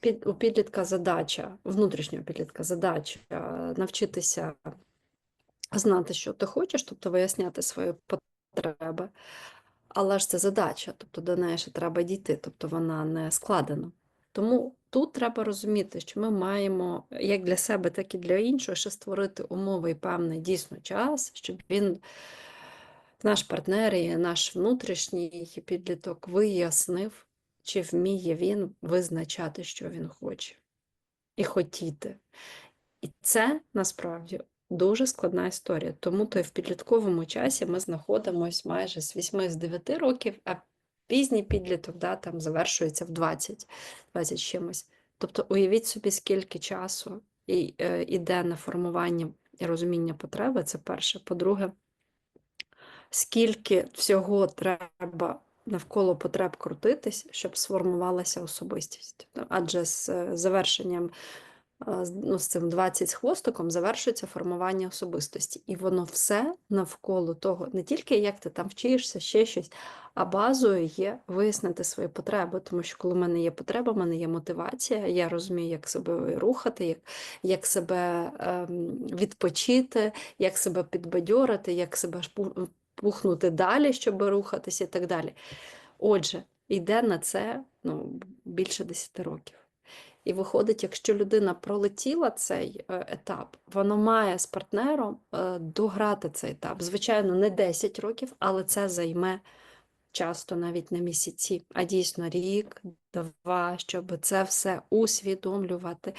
під, у підлітка задача, внутрішнього підлітка задача е, навчитися знати, що ти хочеш, тобто виясняти свої потреби. Але ж це задача, тобто до неї ще треба дійти, тобто вона не складена. Тому тут треба розуміти, що ми маємо як для себе, так і для іншого ще створити умови і певний дійсно час, щоб він, наш партнер і наш внутрішній підліток вияснив, чи вміє він визначати, що він хоче, і хотіти. І це насправді дуже складна історія. Тому то й в підлітковому часі ми знаходимося майже з 8 з 9 років, а пізній підліток да, там завершується в 20, 20 чимось. Тобто уявіть собі, скільки часу і, е, іде на формування і розуміння потреби, це перше. По-друге, скільки всього треба навколо потреб крутитись, щоб сформувалася особистість. Адже з е, завершенням з- ну, з цим 20 з хвостиком завершується формування особистості. І воно все навколо того, не тільки як ти там вчишся, ще щось, а базою є вияснити свої потреби. Тому що коли в мене є потреба, в мене є мотивація, я розумію, як себе рухати, як, як себе ем, відпочити, як себе підбадьорити, як себе пухнути далі, щоб рухатися і так далі. Отже, йде на це ну, більше 10 років. І виходить, якщо людина пролетіла цей е, етап, вона має з партнером е, дограти цей етап. Звичайно, не 10 років, але це займе часто навіть не місяці, а дійсно рік, два, щоб це все усвідомлювати,